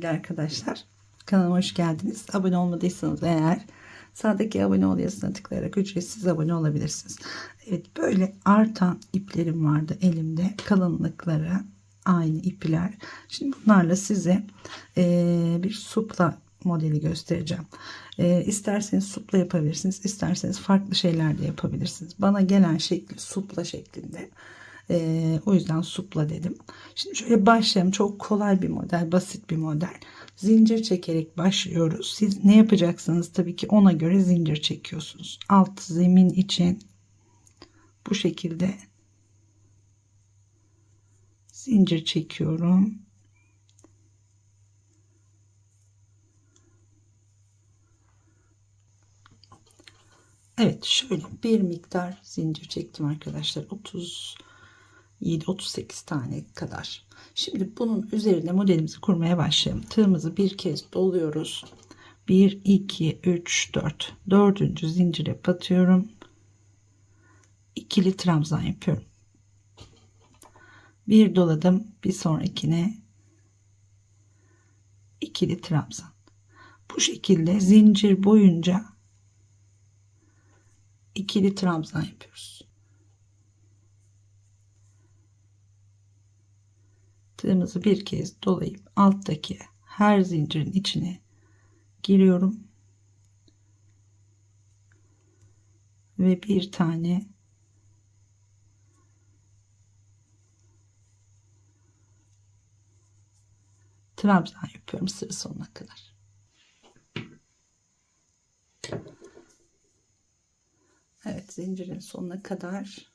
Sevgili arkadaşlar. Kanalıma hoş geldiniz. Abone olmadıysanız eğer sağdaki abone ol yazısına tıklayarak ücretsiz abone olabilirsiniz. Evet böyle artan iplerim vardı elimde. Kalınlıkları aynı ipler. Şimdi bunlarla size eee, bir supla modeli göstereceğim. Eee isterseniz supla yapabilirsiniz. isterseniz farklı şeyler de yapabilirsiniz. Bana gelen şekli supla şeklinde. Ee, o yüzden supla dedim. Şimdi şöyle başlayalım. Çok kolay bir model, basit bir model. Zincir çekerek başlıyoruz. Siz ne yapacaksınız? Tabii ki ona göre zincir çekiyorsunuz. Alt zemin için bu şekilde zincir çekiyorum. Evet şöyle bir miktar zincir çektim arkadaşlar. 30 7-38 tane kadar. Şimdi bunun üzerine modelimizi kurmaya başlayalım. Tığımızı bir kez doluyoruz. 1, 2, 3, 4. Dördüncü zincire batıyorum. İkili trabzan yapıyorum. Bir doladım. Bir sonrakine ikili trabzan. Bu şekilde zincir boyunca ikili trabzan yapıyoruz. Tığımızı bir kez dolayıp alttaki her zincirin içine giriyorum ve bir tane trabzan yapıyorum sıra sonuna kadar. Evet zincirin sonuna kadar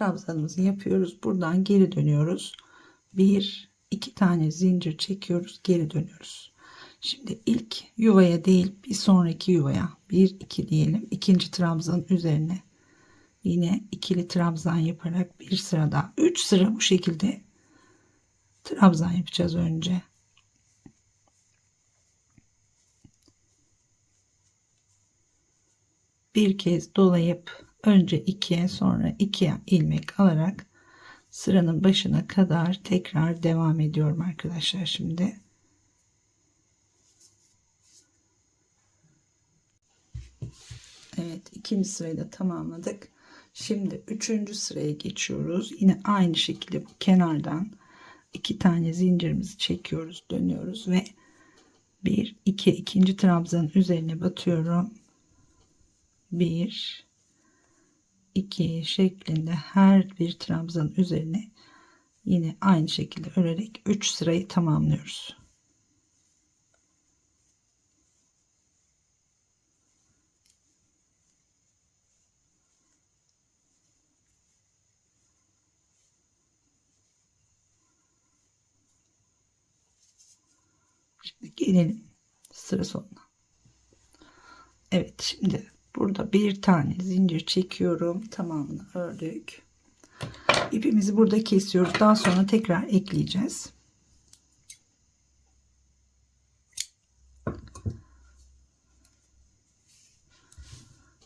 trabzanımızı yapıyoruz. Buradan geri dönüyoruz. Bir, iki tane zincir çekiyoruz. Geri dönüyoruz. Şimdi ilk yuvaya değil bir sonraki yuvaya bir iki diyelim. ikinci trabzanın üzerine yine ikili trabzan yaparak bir sıra daha. Üç sıra bu şekilde trabzan yapacağız önce. Bir kez dolayıp önce 2'ye sonra 2'ye ilmek alarak sıranın başına kadar tekrar devam ediyorum arkadaşlar şimdi. Evet ikinci sırayı da tamamladık. Şimdi üçüncü sıraya geçiyoruz. Yine aynı şekilde bu kenardan iki tane zincirimizi çekiyoruz dönüyoruz ve bir iki ikinci trabzanın üzerine batıyorum. Bir 2 şeklinde her bir trabzan üzerine yine aynı şekilde örerek 3 sırayı tamamlıyoruz. Şimdi gelelim sıra sonuna. Evet şimdi Burada bir tane zincir çekiyorum. Tamamını ördük. İpimizi burada kesiyoruz. Daha sonra tekrar ekleyeceğiz.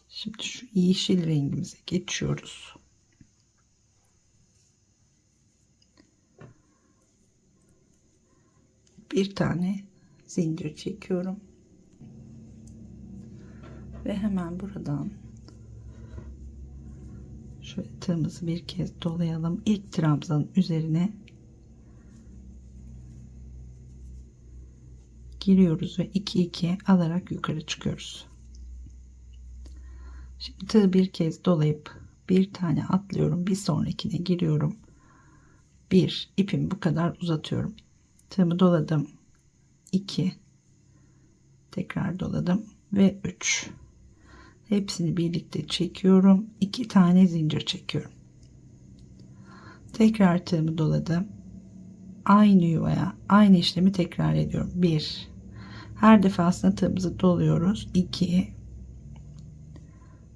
Şimdi şu yeşil rengimize geçiyoruz. Bir tane zincir çekiyorum ve hemen buradan şöyle tığımızı bir kez dolayalım. İlk trabzanın üzerine giriyoruz ve 2 2 alarak yukarı çıkıyoruz. Şimdi tığ bir kez dolayıp bir tane atlıyorum. Bir sonrakine giriyorum. Bir ipimi bu kadar uzatıyorum. Tığımı doladım. 2 tekrar doladım. Ve 3 hepsini birlikte çekiyorum. İki tane zincir çekiyorum. Tekrar tığımı doladım. Aynı yuvaya aynı işlemi tekrar ediyorum. Bir. Her defasında tığımızı doluyoruz. 2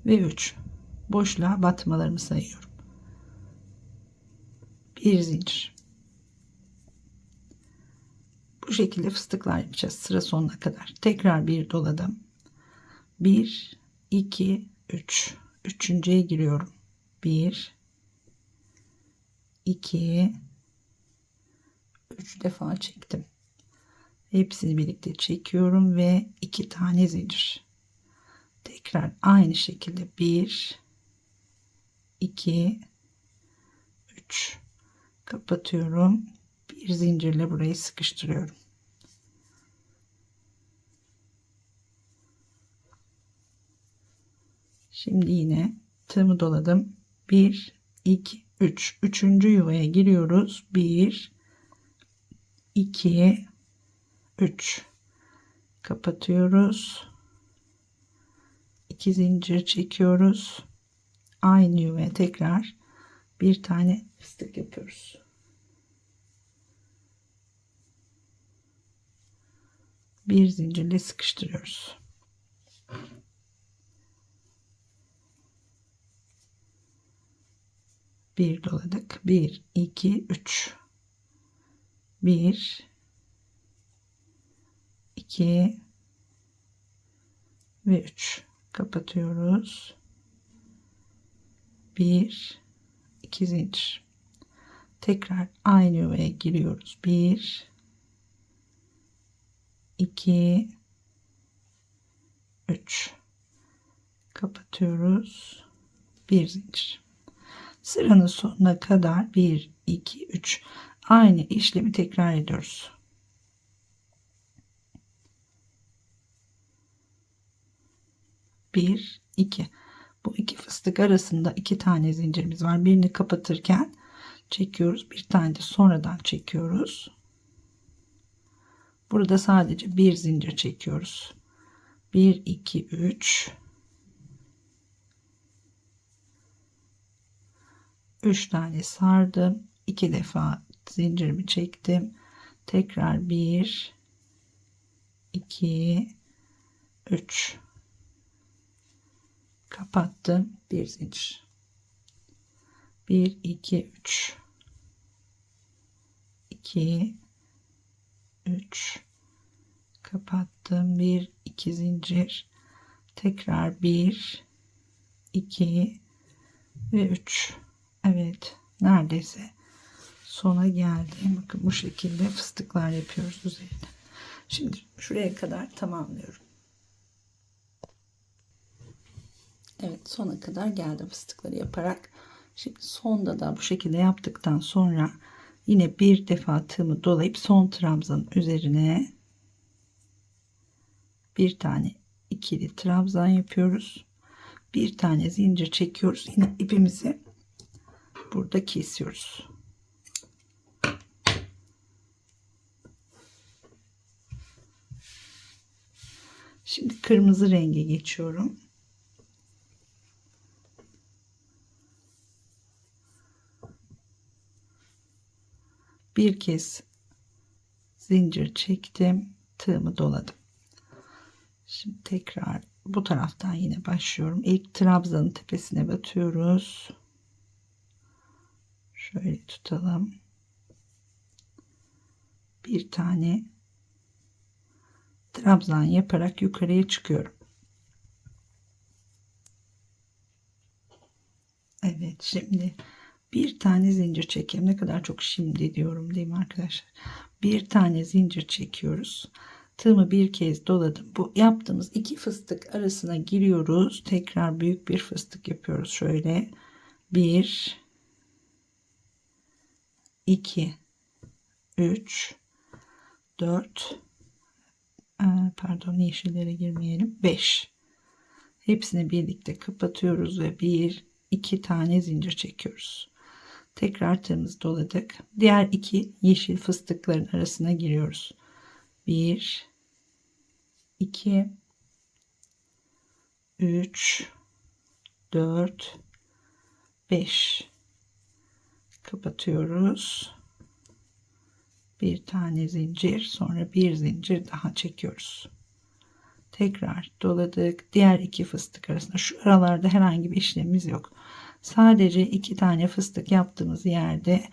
ve 3 boşluğa batmalarımı sayıyorum. Bir zincir. Bu şekilde fıstıklar yapacağız sıra sonuna kadar. Tekrar bir doladım. 1 2 3 üçüncüye giriyorum 1 2 3 defa çektim. Hepsini birlikte çekiyorum ve 2 tane zincir. Tekrar aynı şekilde 1 2 3 kapatıyorum. Bir zincirle burayı sıkıştırıyorum. Şimdi yine tığımı doladım. 1 2 3 üçüncü yuvaya giriyoruz. 1 2 3 kapatıyoruz. 2 zincir çekiyoruz. Aynı yuvaya tekrar bir tane fıstık yapıyoruz. Bir zincirle sıkıştırıyoruz. Bir doladık. Bir, iki, üç. Bir, iki ve üç. Kapatıyoruz. Bir, iki zincir. Tekrar aynı yuvaya giriyoruz. Bir, iki, üç. Kapatıyoruz. Bir zincir. Sıranın sonuna kadar 1, 2, 3 aynı işlemi tekrar ediyoruz. Bir, iki. Bu iki fıstık arasında iki tane zincirimiz var. Birini kapatırken çekiyoruz. Bir tane de sonradan çekiyoruz. Burada sadece bir zincir çekiyoruz. 1 2 3 3 tane sardım. 2 defa zincirimi çektim. Tekrar 1 2 3 kapattım. Bir zincir. 1 2 3 2 3 kapattım. 1 2 zincir. Tekrar 1 2 ve 3 Evet neredeyse sona geldim. Bakın bu şekilde fıstıklar yapıyoruz üzerine. Şimdi şuraya kadar tamamlıyorum. Evet sona kadar geldim fıstıkları yaparak. Şimdi sonda da bu şekilde yaptıktan sonra yine bir defa tığımı dolayıp son trabzanın üzerine bir tane ikili trabzan yapıyoruz. Bir tane zincir çekiyoruz. Yine ipimizi burada kesiyoruz. Şimdi kırmızı renge geçiyorum. Bir kez zincir çektim, tığımı doladım. Şimdi tekrar bu taraftan yine başlıyorum. İlk trabzanın tepesine batıyoruz. Şöyle tutalım. Bir tane trabzan yaparak yukarıya çıkıyorum. Evet şimdi bir tane zincir çekeyim. Ne kadar çok şimdi diyorum değil mi arkadaşlar? Bir tane zincir çekiyoruz. Tığımı bir kez doladım. Bu yaptığımız iki fıstık arasına giriyoruz. Tekrar büyük bir fıstık yapıyoruz. Şöyle bir 2 3 4 pardon yeşillere girmeyelim. 5 hepsini birlikte kapatıyoruz ve bir iki tane zincir çekiyoruz. Tekrar tığımızı doladık. Diğer iki yeşil fıstıkların arasına giriyoruz. 1 2 3 4 5 kapatıyoruz. Bir tane zincir sonra bir zincir daha çekiyoruz. Tekrar doladık. Diğer iki fıstık arasında şu aralarda herhangi bir işlemimiz yok. Sadece iki tane fıstık yaptığımız yerde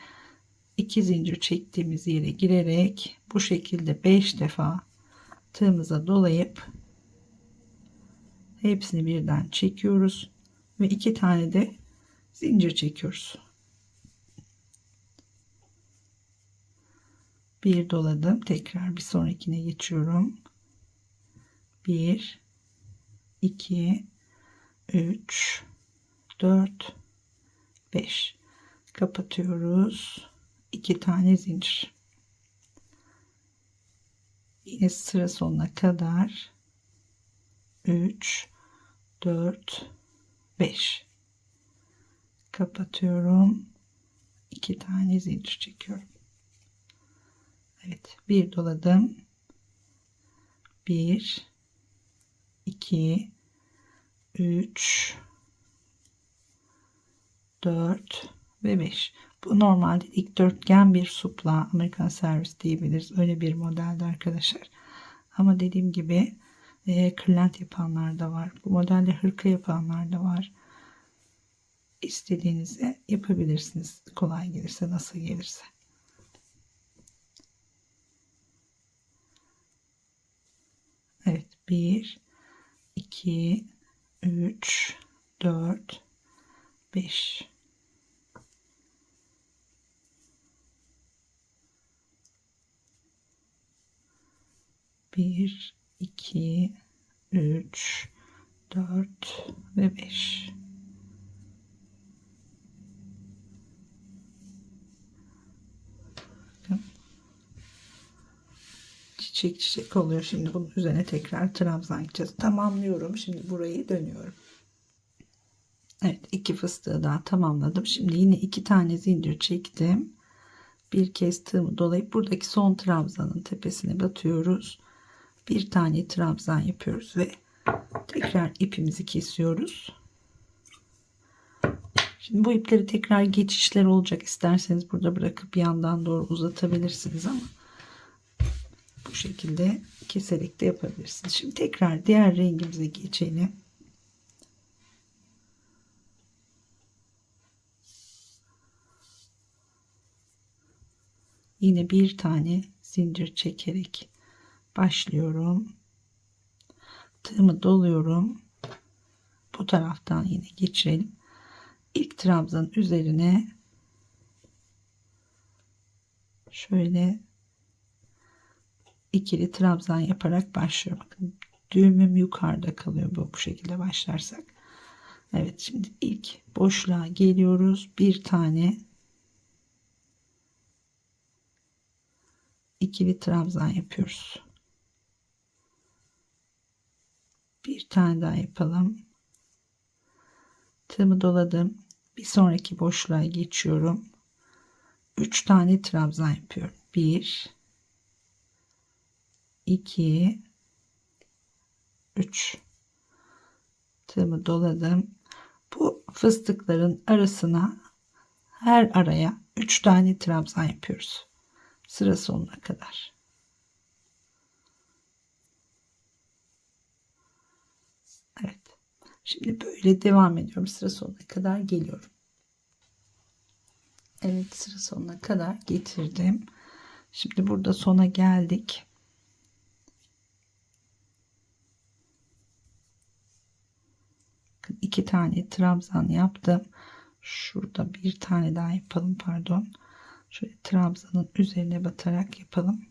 iki zincir çektiğimiz yere girerek bu şekilde 5 defa tığımıza dolayıp hepsini birden çekiyoruz ve iki tane de zincir çekiyoruz. Bir doladım. Tekrar bir sonrakine geçiyorum. 1 2 3 4 5 kapatıyoruz. 2 tane zincir. Yine sıra sonuna kadar 3 4 5 kapatıyorum. 2 tane zincir çekiyorum. Evet, bir doladım. 1 2 3 4 ve 5. Bu normalde dikdörtgen bir supla Amerikan servis diyebiliriz. Öyle bir modelde arkadaşlar. Ama dediğim gibi e, kırlent yapanlar da var. Bu modelde hırka yapanlar da var. İstediğinizi yapabilirsiniz. Kolay gelirse nasıl gelirse. Evet 1 2 3 4 5 1 2 3 4 ve 5 çiçek çiçek oluyor. Şimdi bunun üzerine tekrar trabzan gideceğiz. Tamamlıyorum. Şimdi burayı dönüyorum. Evet iki fıstığı daha tamamladım. Şimdi yine iki tane zincir çektim. Bir kez tığımı dolayıp buradaki son trabzanın tepesine batıyoruz. Bir tane trabzan yapıyoruz ve tekrar ipimizi kesiyoruz. Şimdi bu ipleri tekrar geçişler olacak. İsterseniz burada bırakıp yandan doğru uzatabilirsiniz ama şekilde keserek de yapabilirsiniz. Şimdi tekrar diğer rengimize geçelim. Yine bir tane zincir çekerek başlıyorum. Tığımı doluyorum. Bu taraftan yine geçirelim. İlk trabzanın üzerine şöyle ikili trabzan yaparak başlıyorum. Bakın düğümüm yukarıda kalıyor bu, bu şekilde başlarsak. Evet şimdi ilk boşluğa geliyoruz. Bir tane ikili trabzan yapıyoruz. Bir tane daha yapalım. Tığımı doladım. Bir sonraki boşluğa geçiyorum. Üç tane trabzan yapıyorum. Bir, 2 3 tığımı doladım. Bu fıstıkların arasına her araya 3 tane trabzan yapıyoruz. Sıra sonuna kadar. Evet. Şimdi böyle devam ediyorum. Sıra sonuna kadar geliyorum. Evet sıra sonuna kadar getirdim. Şimdi burada sona geldik. İki tane trabzan yaptım. Şurada bir tane daha yapalım pardon. Şöyle trabzanın üzerine batarak yapalım.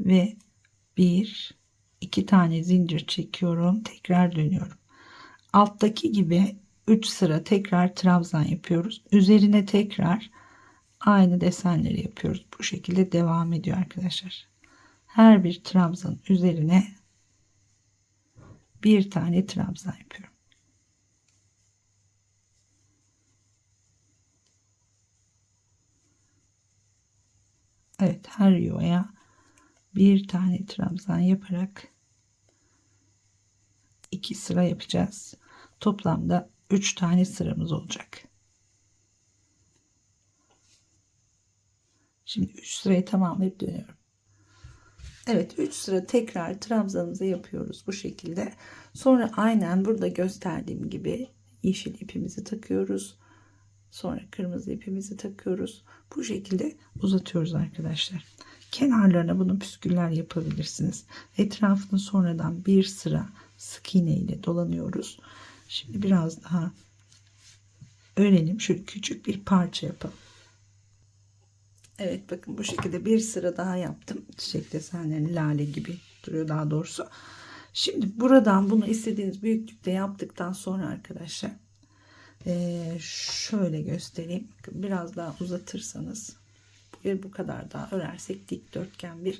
Ve bir iki tane zincir çekiyorum. Tekrar dönüyorum. Alttaki gibi 3 sıra tekrar trabzan yapıyoruz. Üzerine tekrar aynı desenleri yapıyoruz. Bu şekilde devam ediyor arkadaşlar. Her bir trabzan üzerine bir tane trabzan yapıyorum. Evet her yuvaya bir tane trabzan yaparak iki sıra yapacağız. Toplamda üç tane sıramız olacak. Şimdi üç sırayı tamamlayıp dönüyorum. Evet 3 sıra tekrar trabzanımızı yapıyoruz bu şekilde. Sonra aynen burada gösterdiğim gibi yeşil ipimizi takıyoruz. Sonra kırmızı ipimizi takıyoruz. Bu şekilde uzatıyoruz arkadaşlar. Kenarlarına bunun püsküller yapabilirsiniz. Etrafını sonradan bir sıra sık iğne ile dolanıyoruz. Şimdi biraz daha örelim. Şöyle küçük bir parça yapalım. Evet bakın bu şekilde bir sıra daha yaptım. Çiçek desenlerini lale gibi duruyor daha doğrusu. Şimdi buradan bunu istediğiniz büyüklükte yaptıktan sonra arkadaşlar şöyle göstereyim. Biraz daha uzatırsanız bir bu kadar daha örersek dikdörtgen bir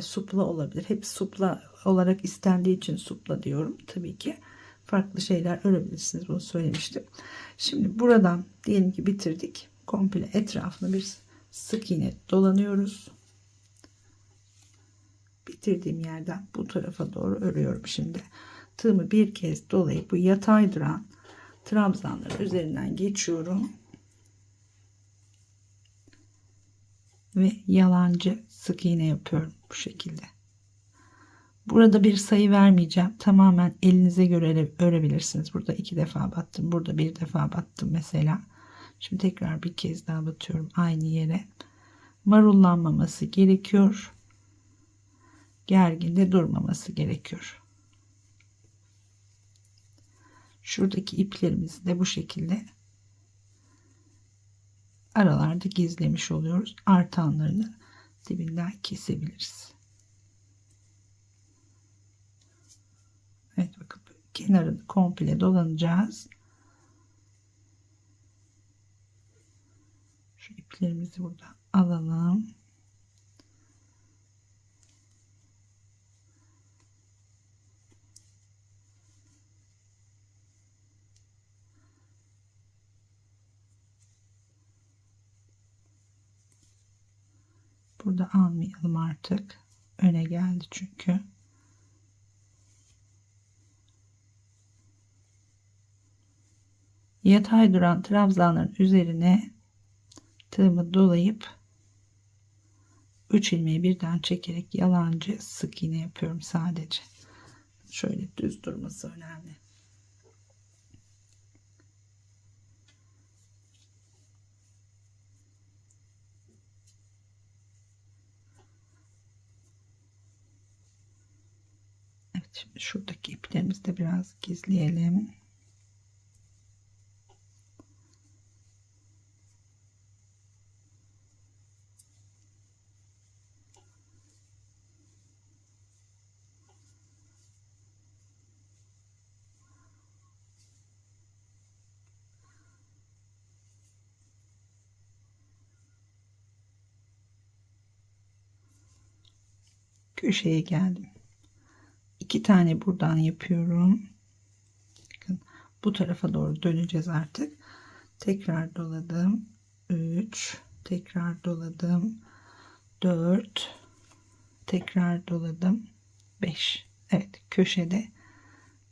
supla olabilir. Hep supla olarak istendiği için supla diyorum. Tabii ki farklı şeyler örebilirsiniz. Bunu söylemiştim. Şimdi buradan diyelim ki bitirdik. Komple etrafını bir sık iğne dolanıyoruz. Bitirdiğim yerden bu tarafa doğru örüyorum şimdi. Tığımı bir kez dolayıp bu yatay duran trabzanların üzerinden geçiyorum. ve yalancı sık iğne yapıyorum bu şekilde. Burada bir sayı vermeyeceğim. Tamamen elinize göre örebilirsiniz. Burada iki defa battım. Burada bir defa battım mesela. Şimdi tekrar bir kez daha batıyorum aynı yere. Marullanmaması gerekiyor. Gerginde durmaması gerekiyor. Şuradaki iplerimizi de bu şekilde aralarda gizlemiş oluyoruz. Artanlarını dibinden kesebiliriz. Evet bakın kenarını komple dolanacağız. Şu iplerimizi burada alalım. Burada almayalım artık. Öne geldi çünkü. Yatay duran trabzanların üzerine tığımı dolayıp 3 ilmeği birden çekerek yalancı sık iğne yapıyorum sadece. Şöyle düz durması önemli. Evet şimdi şuradaki iplerimizi de biraz gizleyelim. Köşeye geldim. İki tane buradan yapıyorum. Bakın bu tarafa doğru döneceğiz artık. Tekrar doladım. 3 tekrar doladım. 4 tekrar doladım. 5 Evet köşede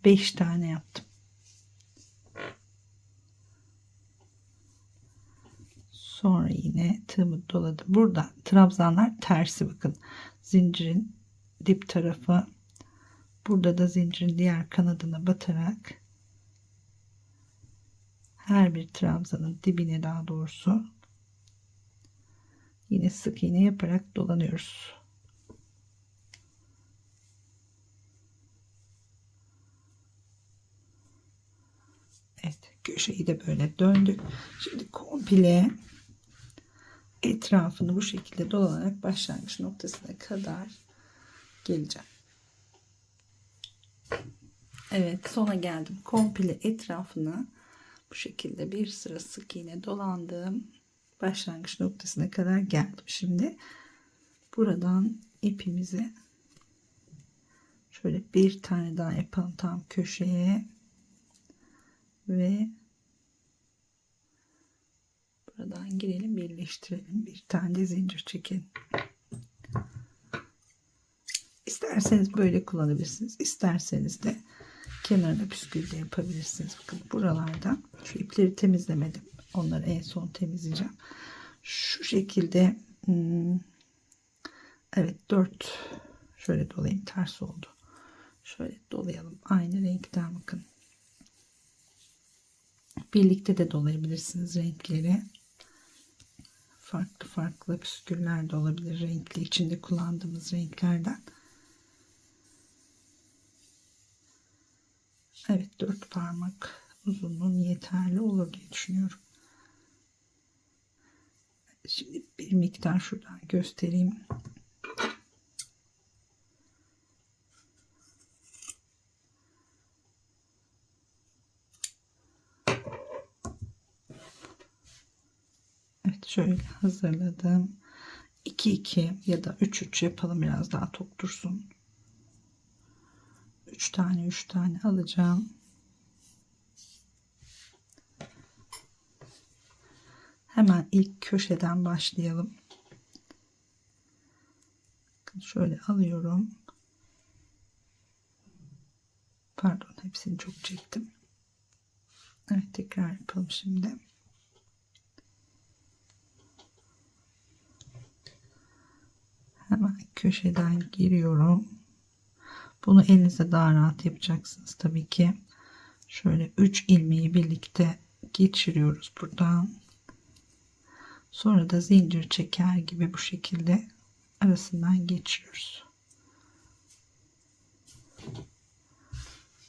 5 tane yaptım. Sonra yine tığımı doladım. Burada trabzanlar tersi bakın. Zincirin dip tarafı burada da zincirin diğer kanadına batarak her bir trabzanın dibine daha doğrusu yine sık iğne yaparak dolanıyoruz. Evet köşeyi de böyle döndük. Şimdi komple etrafını bu şekilde dolanarak başlangıç noktasına kadar geleceğim. Evet sona geldim. Komple etrafını bu şekilde bir sıra sık iğne dolandım. Başlangıç noktasına kadar geldim. Şimdi buradan ipimizi şöyle bir tane daha yapalım tam köşeye ve buradan girelim birleştirelim. Bir tane zincir çekelim. İsterseniz böyle kullanabilirsiniz. İsterseniz de kenarına püskül de yapabilirsiniz. Bakın buralarda şu ipleri temizlemedim. Onları en son temizleyeceğim. Şu şekilde hmm, evet 4 şöyle dolayayım ters oldu. Şöyle dolayalım. Aynı renkten bakın. Birlikte de dolayabilirsiniz renkleri farklı farklı püsküller de olabilir renkli içinde kullandığımız renklerden Evet dört parmak uzunluğum yeterli olur diye düşünüyorum. Şimdi bir miktar şuradan göstereyim. Evet şöyle hazırladım. 2-2 ya da 3-3 yapalım biraz daha tok dursun. 3 tane 3 tane alacağım. Hemen ilk köşeden başlayalım. Şöyle alıyorum. Pardon hepsini çok çektim. Evet tekrar yapalım şimdi. Hemen köşeden giriyorum. Bunu elinizde daha rahat yapacaksınız tabii ki. Şöyle 3 ilmeği birlikte geçiriyoruz buradan. Sonra da zincir çeker gibi bu şekilde arasından geçiyoruz.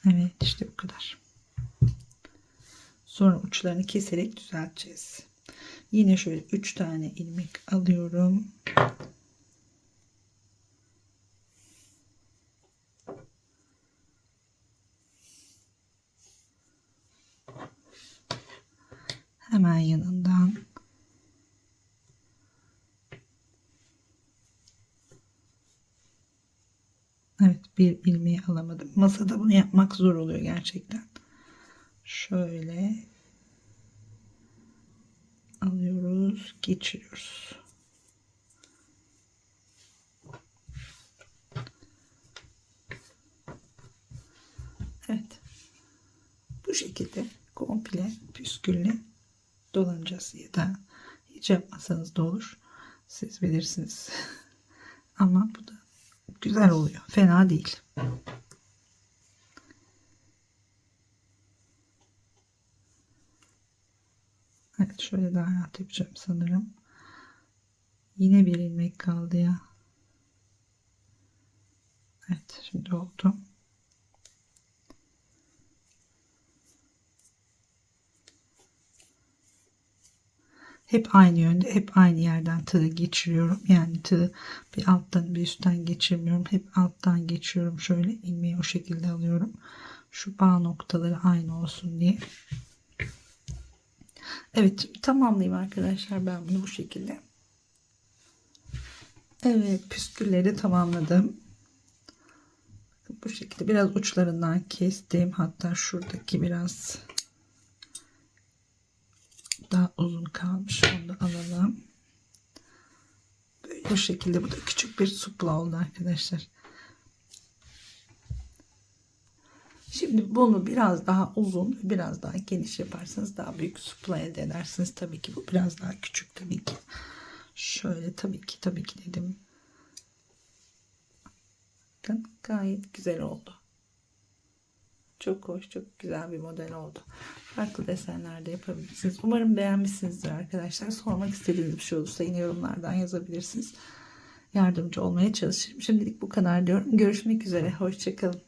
Evet işte bu kadar. Sonra uçlarını keserek düzelteceğiz. Yine şöyle 3 tane ilmek alıyorum. Hemen yanından Evet bir ilmeği alamadım. Masada bunu yapmak zor oluyor gerçekten. Şöyle alıyoruz, geçiriyoruz. Evet. Bu şekilde komple püskülle dolanacağız ya da hiç yapmasanız da olur. Siz bilirsiniz. Ama bu da güzel oluyor. Fena değil. Evet şöyle daha rahat yapacağım sanırım. Yine bir ilmek kaldı ya. Evet şimdi oldu. Hep aynı yönde, hep aynı yerden tığı geçiriyorum. Yani tığı bir alttan bir üstten geçirmiyorum. Hep alttan geçiyorum. Şöyle ilmeği o şekilde alıyorum. Şu bağ noktaları aynı olsun diye. Evet tamamlayayım arkadaşlar ben bunu bu şekilde. Evet püskülleri tamamladım. Bu şekilde biraz uçlarından kestim. Hatta şuradaki biraz daha uzun kalmış. Onu da alalım. Böyle bu şekilde bu da küçük bir supla oldu arkadaşlar. Şimdi bunu biraz daha uzun biraz daha geniş yaparsanız daha büyük supla elde edersiniz. Tabii ki bu biraz daha küçük tabii ki. Şöyle tabii ki tabii ki dedim. Bakın gayet güzel oldu. Çok hoş, çok güzel bir model oldu. Farklı desenlerde yapabilirsiniz. Umarım beğenmişsinizdir arkadaşlar. Sormak istediğiniz bir şey olursa yine yorumlardan yazabilirsiniz. Yardımcı olmaya çalışırım. Şimdilik bu kadar diyorum. Görüşmek üzere. Hoşçakalın.